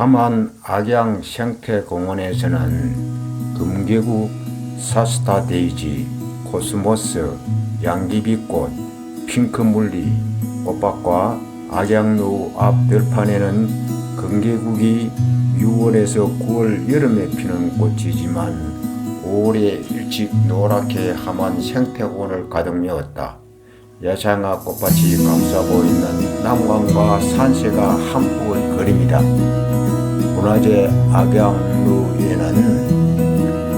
하만 악양 생태공원에서는 금계국 사스타데이지, 코스모스, 양귀비꽃, 핑크물리, 꽃밭과 악양루 앞 들판에는 금계국이 6월에서 9월 여름에 피는 꽃이지만 5월에 일찍 노랗게 함한 생태공원을 가득 메웠다. 야상화 꽃밭이 감싸고 있는 남강과 산세가 한폭을 그립니다. 문화재 악양루에는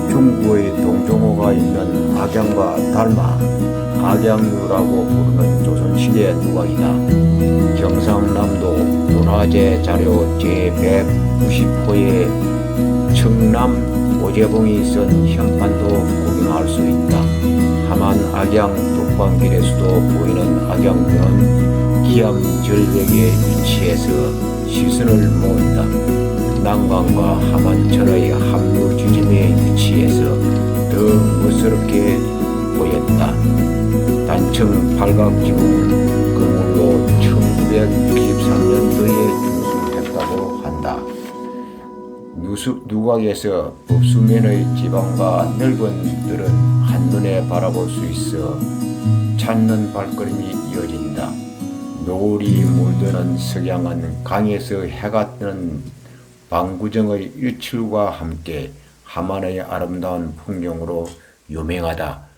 중부의 동종호가 있는 악양과 닮아 악양루라고 부르는 조선시대 누각이다. 경상남도 문화재 자료 제190호에 청남 오재봉이 쓴 현판도 구경할 수 있다. 하만 악양 독방길에서도 보이는 악양면 기암 절벽에 위치해서 시선을 모은다. 난강과 하만천의 합류 지점에 위치해서 더 멋스럽게 보였다. 단층 팔각지붕은 그물로 1963년도에 중수했다고 한다. 누수, 누각에서 법수면의 지방과 넓은 들은 한눈에 바라볼 수 있어 찾는 발걸음이 이어진다. 노을이 물드는 석양은 강에서 해가 뜨는 방구정의 일출과 함께 하만의 아름다운 풍경으로 유명하다.